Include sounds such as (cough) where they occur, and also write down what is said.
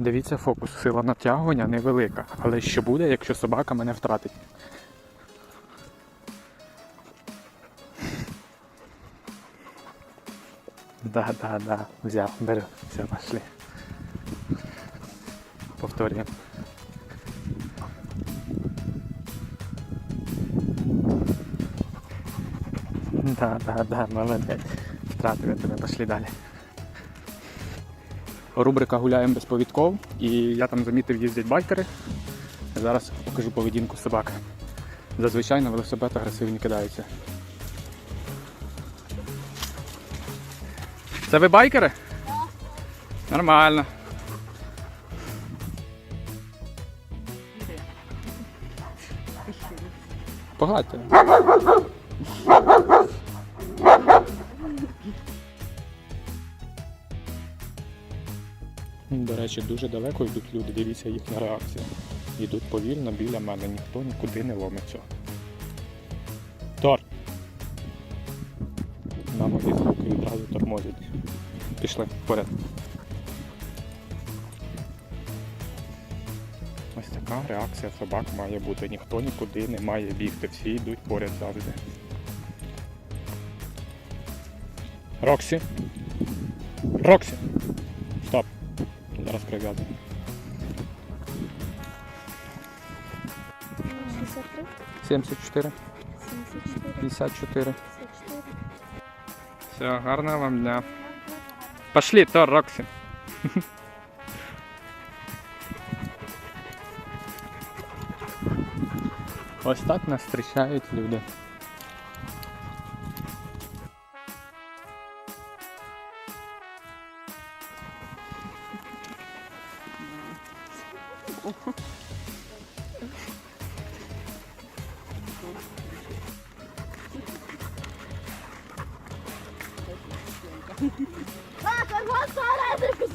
Дивіться фокус, сила натягування невелика, але що буде, якщо собака мене втратить? Да, да, да, взяв, беру, все, пошли. Повторюємо. Да, да, да, молодець. Втратив я тебе, пошли далі. Рубрика Гуляємо без повідков і я там замітив їздять байкери. Зараз покажу поведінку собак. Зазвичай на велосипед агресивні кидаються. Це ви байкери? Нормально. Погладьте. До речі, дуже далеко йдуть люди, дивіться їхня реакція. Йдуть повільно біля мене, ніхто нікуди не ломиться. Тор! На мої звуки відразу тормозять. Пішли вперед. Ось така реакція собак має бути. Ніхто нікуди не має бігти, всі йдуть поряд завжди. Роксі. Роксі. Стоп. Зараз прив'язуємо. 63, 74, 74, 54. 54. Все, гарного вам дня. Пошли, Тор, Роксі. (laughs) Ось так нас зустрічають люди. Ah, tá bak, bak, bak, bak,